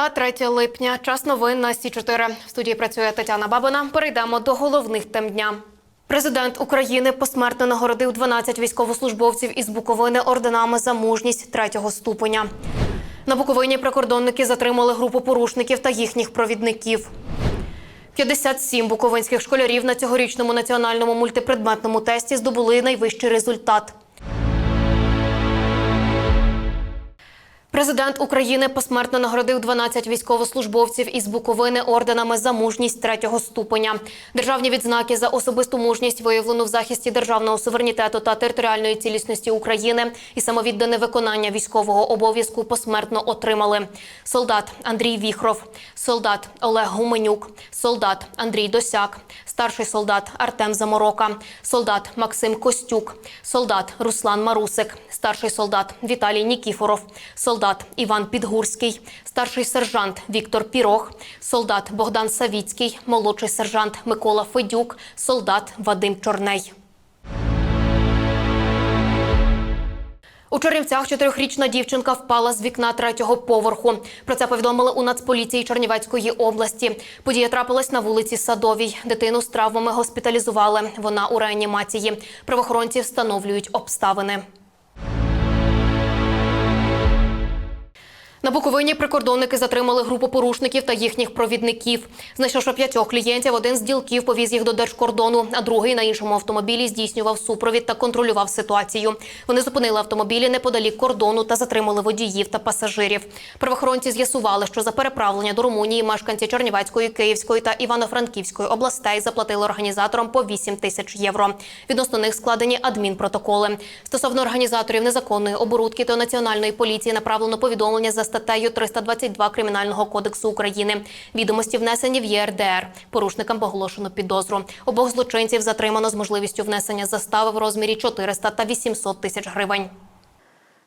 Середа, 3 липня. Час новин на Сі 4 В студії працює Тетяна Бабина. Перейдемо до головних тем дня. Президент України посмертно нагородив 12 військовослужбовців із Буковини орденами за мужність третього ступеня. На Буковині прикордонники затримали групу порушників та їхніх провідників. 57 буковинських школярів на цьогорічному національному мультипредметному тесті здобули найвищий результат. Президент України посмертно нагородив 12 військовослужбовців із Буковини орденами за мужність третього ступеня. Державні відзнаки за особисту мужність виявлену в захисті державного суверенітету та територіальної цілісності України і самовіддане виконання військового обов'язку посмертно отримали солдат Андрій Віхров, солдат Олег Гуменюк, солдат Андрій Досяк, старший солдат Артем Заморока, солдат Максим Костюк, солдат Руслан Марусик, старший солдат Віталій Нікіфоров, солдат Іван Підгурський, старший сержант Віктор Пірох, солдат Богдан Савіцький, молодший сержант Микола Федюк, солдат Вадим Чорней. У Чернівцях чотирьохрічна дівчинка впала з вікна третього поверху. Про це повідомили у Нацполіції Чернівецької області. Подія трапилась на вулиці Садовій. Дитину з травмами госпіталізували. Вона у реанімації. Правоохоронці встановлюють обставини. На Буковині прикордонники затримали групу порушників та їхніх провідників. Знайшовши п'ятьох клієнтів, один з ділків повіз їх до держкордону, а другий на іншому автомобілі здійснював супровід та контролював ситуацію. Вони зупинили автомобілі неподалік кордону та затримали водіїв та пасажирів. Правоохоронці з'ясували, що за переправлення до Румунії мешканці Чернівецької, Київської та Івано-Франківської областей заплатили організаторам по 8 тисяч євро. Відносно них складені адмінпротоколи. Стосовно організаторів незаконної оборудки до національної поліції направлено повідомлення за статтею 322 Кримінального кодексу України. Відомості внесені в ЄРДР. Порушникам оголошено підозру. Обох злочинців затримано з можливістю внесення застави в розмірі 400 та 800 тисяч гривень.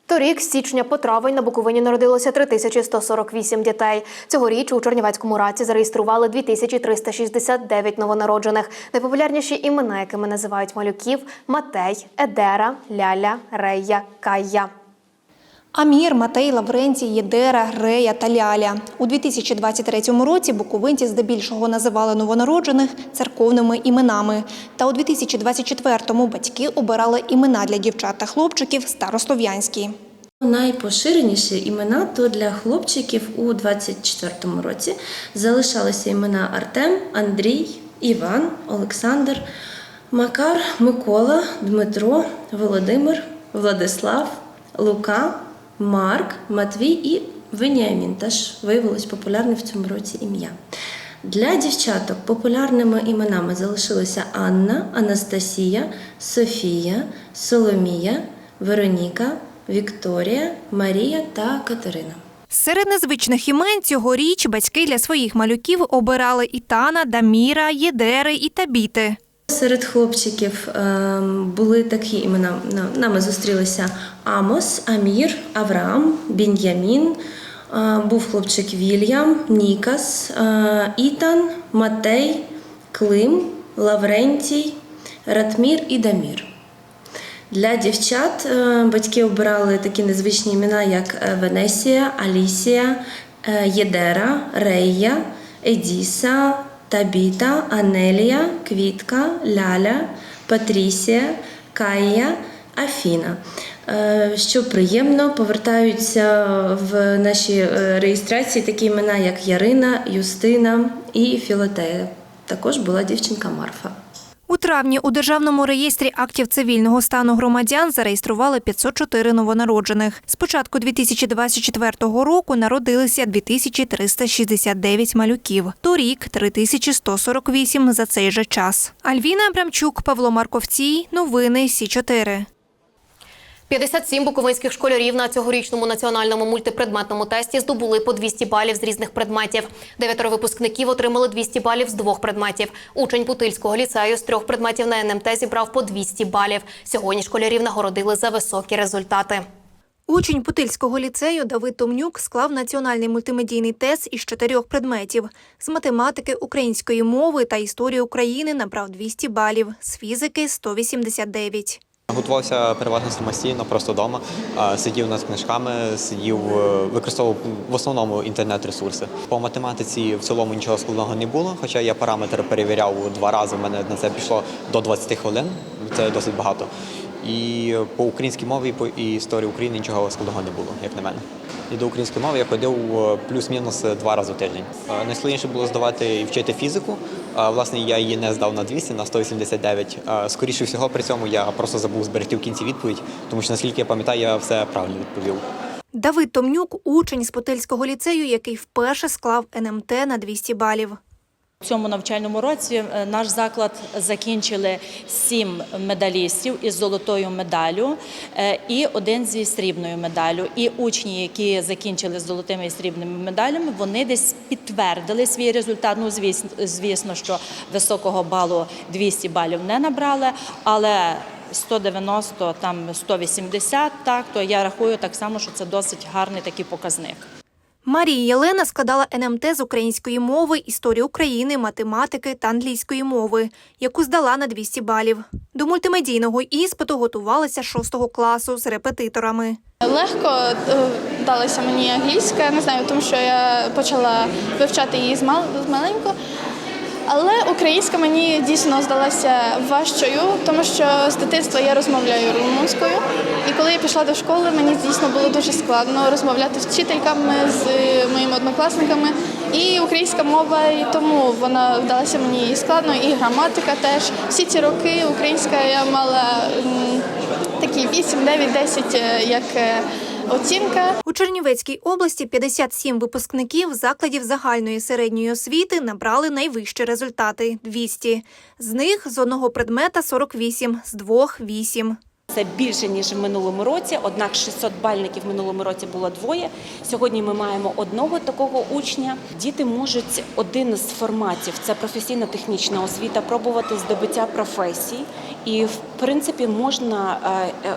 Торік з січня по травень на Буковині народилося 3148 дітей. Цьогоріч у Чернівецькому раці зареєстрували 2369 новонароджених. Найпопулярніші імена, якими називають малюків – Матей, Едера, Ляля, Рея, Кая. Амір, Матей, Лавренцій, Єдера, Грея та Ляля. У 2023 році буковинці здебільшого називали новонароджених церковними іменами. Та у 2024-му батьки обирали імена для дівчат та хлопчиків старослов'янські. Найпоширеніші імена то для хлопчиків у 24-му році залишалися імена Артем, Андрій, Іван, Олександр, Макар, Микола, Дмитро, Володимир, Владислав, Лука, Марк, Матвій і Веніамін. Теж виявилось популярне в цьому році ім'я. Для дівчаток популярними іменами залишилися Анна, Анастасія, Софія, Соломія, Вероніка, Вікторія, Марія та Катерина. Серед незвичних імен цьогоріч батьки для своїх малюків обирали Ітана, Даміра, Єдери і Табіти. Серед хлопчиків ем, були такі імена. Нами зустрілися Амос, Амір, Авраам, Бін'ямін. е, Був хлопчик Вільям, Нікас, е, Ітан, Матей, Клим, Лаврентій, Ратмір і Дамір. Для дівчат е, батьки обирали такі незвичні імена, як Венесія, Алісія, Єдера, Рея, Едіса, Табіта, Анелія, Квітка, Ляля, Патрісія, Кая, Афіна. Е, Що приємно, повертаються в наші е, реєстрації такі імена, як Ярина, Юстина і Філотея. Також була дівчинка Марфа. У травні у Державному реєстрі актів цивільного стану громадян зареєстрували 504 новонароджених. З початку 2024 року народилися 2369 малюків. Торік – 3148 за цей же час. Альвіна Абрамчук, Павло Марковцій. Новини Сі 4 57 буковинських школярів на цьогорічному національному мультипредметному тесті здобули по 200 балів з різних предметів. Дев'ятеро випускників отримали 200 балів з двох предметів. Учень Путильського ліцею з трьох предметів на НМТ зібрав по 200 балів. Сьогодні школярів нагородили за високі результати. Учень Путильського ліцею Давид Томнюк склав національний мультимедійний тест із чотирьох предметів: з математики, української мови та історії України набрав 200 балів, з фізики 189. Готувався переважно самостійно, просто вдома. Сидів над книжками, сидів, е, використовував в основному інтернет-ресурси. По математиці в цілому нічого складного не було, хоча я параметри перевіряв два рази. в мене на це пішло до 20 хвилин. Це досить багато. І по українській мові, по історії України нічого складного не було, як на мене. І до української мови я ходив е, плюс-мінус два рази в тиждень. Е, Найскладніше було здавати і вчити фізику. Власне, я її не здав на 200, на 189. Е, Скоріше всього, при цьому я просто забув зберегти в кінці відповідь, тому що наскільки я пам'ятаю, я все правильно відповів. Давид Томнюк – учень з Потильського ліцею, який вперше склав НМТ на 200 балів. У цьому навчальному році е, наш заклад закінчили сім медалістів із золотою медаллю е, і один зі срібною медаллю. І учні, які закінчили з золотими і срібними медалями, вони десь підтвердили свій результат. Ну, звісно, звісно, що високого балу 200 балів не набрали, але 190, там 180, так то я рахую так само, що це досить гарний такий показник. Марія Єлена складала НМТ з української мови, історії України, математики та англійської мови, яку здала на 200 балів. До мультимедійного іспиту готувалася 6 класу з репетиторами. Легко е, далася мені англійська, не знаю, тому що я почала вивчати її з мал- з маленьку. Але українська мені дійсно здалася важчою, тому що з дитинства я розмовляю румунською. І коли я пішла до школи, мені дійсно було дуже складно розмовляти з вчительками, з моїми однокласниками. І українська мова, і тому вона вдалася мені складно, і граматика теж. Всі ці роки українська я мала такі 8, 9, 10 е, як е, оцінка. У Чернівецькій області 57 випускників закладів загальної середньої освіти набрали найвищі результати – 200. З них з одного предмета 48, з двох – 8. Це більше ніж в минулому році. Однак 600 бальників в минулому році було двоє. Сьогодні ми маємо одного такого учня. Діти можуть один з форматів це професійно-технічна освіта, пробувати здобуття професій. І в принципі можна е, е,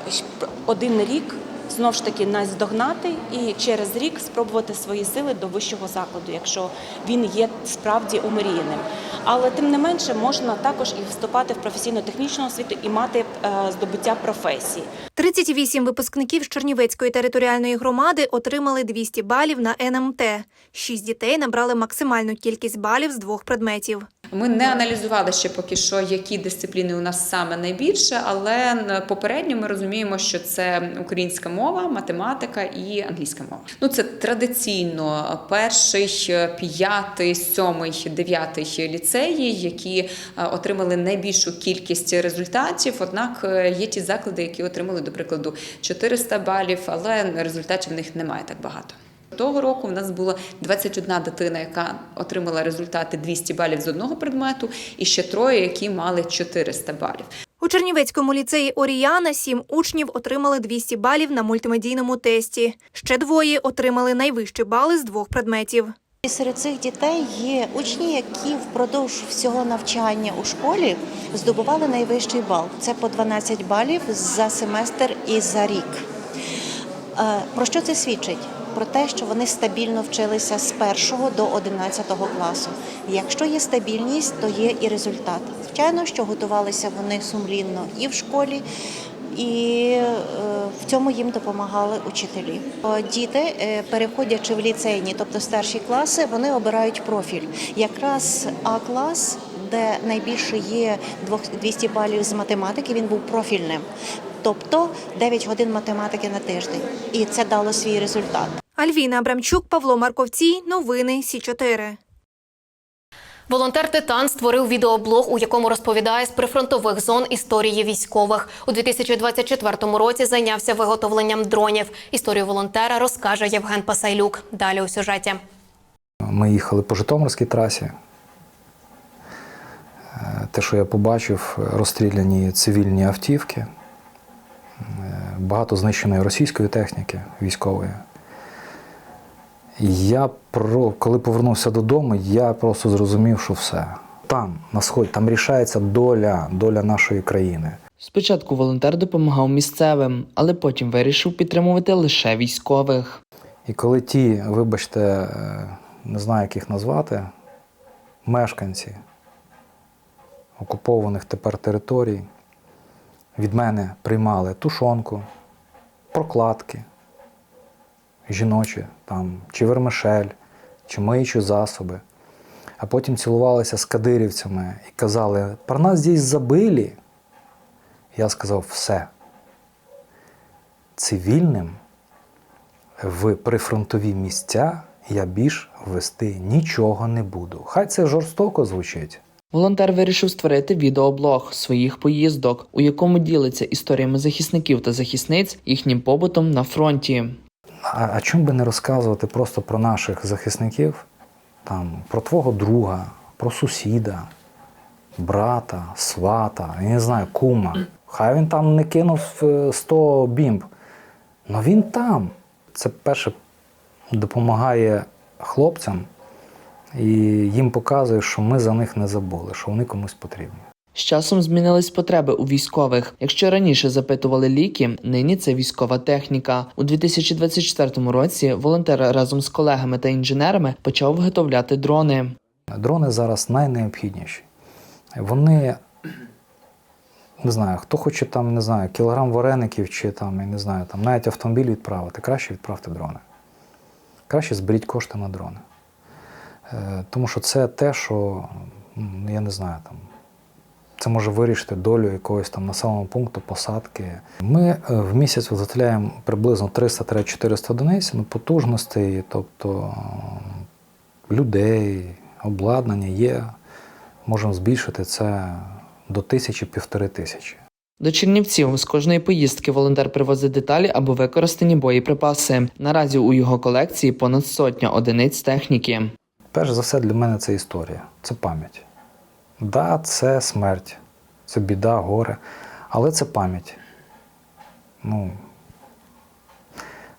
один рік. Знову ж таки наздогнати і через рік спробувати свої сили до вищого закладу, якщо він є справді омріяним. Але тим не менше можна також і вступати в професійно-технічну освіту і мати е, здобуття професії. 38 випускників з Чернівецької територіальної громади отримали 200 балів на НМТ. Шість дітей набрали максимальну кількість балів з двох предметів. Ми не аналізували ще поки що, які дисципліни у нас саме найбільше, але попередньо ми розуміємо, що це українська мова, математика і англійська мова. Ну це традиційно перший, п'ятий, сьомий, дев'ятий ліцеї, які е, отримали найбільшу кількість результатів. Однак е, є ті заклади, які отримали, до прикладу, 400 балів, але результатів в них немає так багато. Того року в нас було 21 дитина, яка отримала результати 200 балів з одного предмету, і ще троє, які мали 400 балів. У Чернівецькому ліцеї Оріяна сім учнів отримали 200 балів на мультимедійному тесті. Ще двоє отримали найвищі бали з двох предметів. І Серед цих дітей є учні, які впродовж всього навчання у школі здобували найвищий бал. Це по 12 балів за семестр і за рік. Е, Про що це свідчить? Про те, що вони стабільно вчилися з 1 до 11 класу. Якщо є стабільність, то є і результат. Звичайно, що готувалися вони сумлінно і в школі, і е, в цьому їм допомагали учителі. Діти, е, переходячи в ліцейні, тобто старші класи, вони обирають профіль. Якраз А клас, де найбільше є двох- 200 балів з математики, він був профільним. Тобто 9 годин математики на тиждень. І це дало свій результат. Альвіна Абрамчук, Павло Марковцій. Новини Сі 4 Волонтер Титан створив відеоблог, у якому розповідає з прифронтових зон історії військових. У 2024 році зайнявся виготовленням дронів. Історію волонтера розкаже Євген Пасайлюк. Далі у сюжеті. Ми їхали по Житомирській трасі. Е, Те, що я побачив, розстріляні цивільні автівки, е, багато знищеної російської техніки військової. Я про, коли повернувся додому, я просто зрозумів, що все. Там, на сході, там рішається доля, доля нашої країни. Спочатку волонтер допомагав місцевим, але потім вирішив підтримувати лише військових. І коли ті, вибачте, е, не знаю, як їх назвати, мешканці окупованих тепер територій від мене приймали тушонку, прокладки жіночі, там, чи вермишель, чи миючі засоби. А потім цілувалися з кадирівцями і казали, про нас здесь забили. Я сказав, все. Цивільним в прифронтові місця я більш вести нічого не буду. Хай це жорстоко звучить. Волонтер вирішив створити відеоблог своїх поїздок, у якому ділиться історіями захисників та захисниць їхнім побутом на фронті. А, а чому би не розказувати просто про наших захисників, там, про твого друга, про сусіда, брата, свата, я не знаю, кума. Хай він там не кинув е, 100 бімб. але він там. Це перше допомагає хлопцям і їм показує, що ми за них не забули, що вони комусь потрібні. З часом змінились потреби у військових. Якщо раніше запитували ліки, нині це військова техніка. У 2024 році волонтер разом з колегами та інженерами почав виготовляти дрони. Дрони зараз найнеобхідніші. Вони, не знаю, хто хоче там, не знаю, кілограм вареників чи там, я не знаю, там навіть автомобіль відправити, краще відправте дрони. Краще зберіть кошти на дрони. Е, Тому що це те, що, я не знаю, там, це може вирішити долю якогось там населеного пункту, посадки. Ми е, в місяць виготовляємо приблизно 300-400 одиниць ну, потужностей, тобто е, людей, обладнання є. Можемо збільшити це до тисячі півтори тисячі. До Чернівців з кожної поїздки волонтер привозить деталі або використані боєприпаси. Наразі у його колекції понад сотня одиниць техніки. Перш за все, для мене це історія, це пам'ять. Да, це смерть, це біда, горе, але це пам'ять. Ну,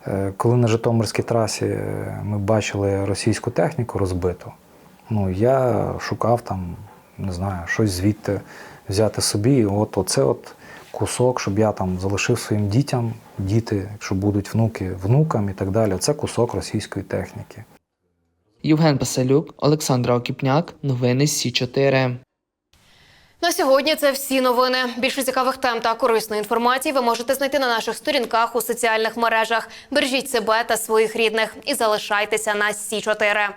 е, коли на Житомирській трасі е, ми бачили російську техніку розбиту, ну, я шукав там, не знаю, щось звідти взяти собі. От оце от кусок, щоб я там залишив своїм дітям, діти, якщо будуть внуки, внукам і так далі. Це кусок російської техніки. Євген Пасалюк, Олександра Окіпняк, новини Сі 4 На сьогодні це всі новини. Більше цікавих тем та корисної інформації ви можете знайти на наших сторінках у соціальних мережах. Бережіть себе та своїх рідних і залишайтеся на Сі 4